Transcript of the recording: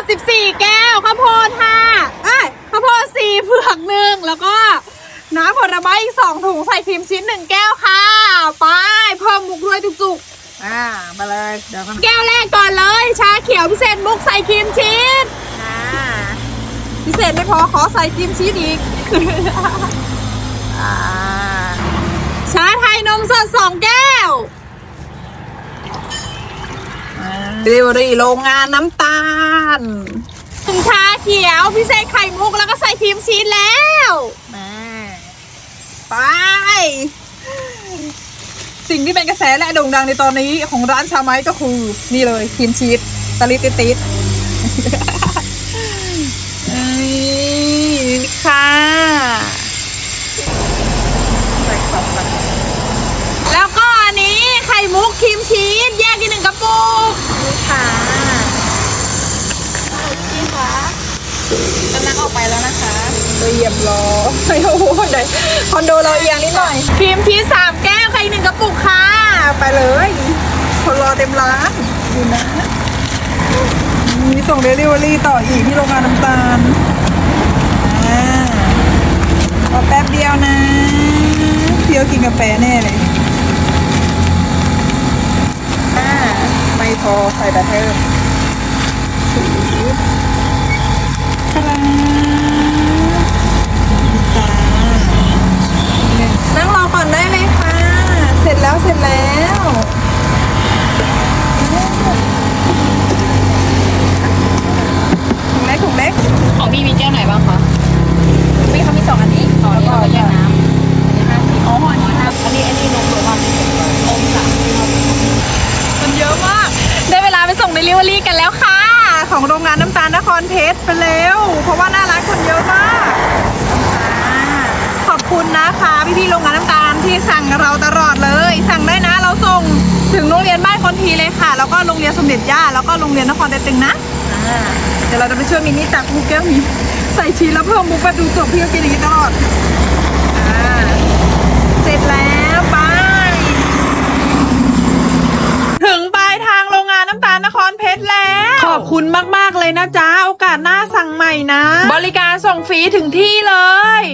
ด 14 แก้ว ข้าวโพดห้าเอ้ยข้าวโพดสี่เผือกหนึ่งแล้วก็น้ำผลไม้อีกสองถุงใส่ครีมชิ้นหนึ่งแก้วค่ะ ไปเพิ่มมุกด้วยจุกอ่า มาเลย เดี๋ยวกันๆแก้วแรกก่อนเลย ชาเขียวพิเศษมุกใส่ครีมชีสอ่าพิเศษไม่พอขอใส่ครีมชีสอีก อ่า ชาไทยนมสดสองแก้ว เดลิเวอรี่โรงงานน้ำตาลถุงชาเขียวพิเศษไข่มุกแล้วก็ใส่ครีมชีสแล้วมาไป สิ่งที่เป็นกระแสและโด่งดังในตอนนี้ของร้านชาไม้ก็คือ นี่เลยครีมชีสตะลิดติดติดเอ้ยนี่ค่ะ ใส่ของกัน แล้วก็อันนี้ไข่มุกครีมชีสแยกอีกหนึ่งกระปุก ค่ะ นี่ค่ะ กำลังออกไปแล้วนะคะเรียบร้อยโอ้โหเดี๋ยวคอนโดเราเอียงนิดหน่อยครีมชีสสามแก้วใครอีกหนึ่งกระปุกค่ะ ไปเลย คนรอเต็มร้านดูนะ มีส่งเดลิเวอรี่ต่ออีกที่โรงงานน้ำตาลอ่ารอแป๊บเดียวนะเที่ยวกินกาแฟแน่เลยอ่าไม่พอใส่แต่เพิ่มครับจ้านั่งรอก่อนได้เลยค่ะ เสร็จแล้วเสร็จแล้วถุงเล็กถุงเล็ก ของพี่มีแก้วไหนบ้างคะพี่เขามีสองอันนี้ต่อนี้เราก็แยกน้ำอันนี้ห้าสิบอ๋ออันนี้ห้าอันนี้อันนี้นมหรือว่าเป็นนมสามที่เรามันเยอะมาก ได้เวลาไปส่งเดลิเวอรี่กันแล้วค่ะ ของโรงงานน้ำตาลนครเพชรไปเร็ว เพราะว่าหน้าร้านคนเยอะมากอ่าขอบคุณนะคะพี่ๆโรงงานน้ำตาลที่สั่งเราตลอดเลย สั่งได้นะเราส่งถึงโรงเรียนบ้านคนทีเลยค่ะ แล้วก็โรงเรียนสมเด็จย่าแล้วก็โรงเรียนนครเดตึงนะอ่า เดี๋ยวเราจะไปช่วยมินิตักมุกแก้วนี้ใส่ชีสแล้วเพิ่มมุกแบบดูจบพี่ก็กินอย่างนี้ตลอดเสร็จแล้วไป ถึงปลายทางโรงงานน้ำตาลนครเพชรแล้ว ขอบคุณมาก ๆ เลยนะจ๊ะ โอกาสหน้าสั่งใหม่นะ บริการส่งฟรีถึงที่เลย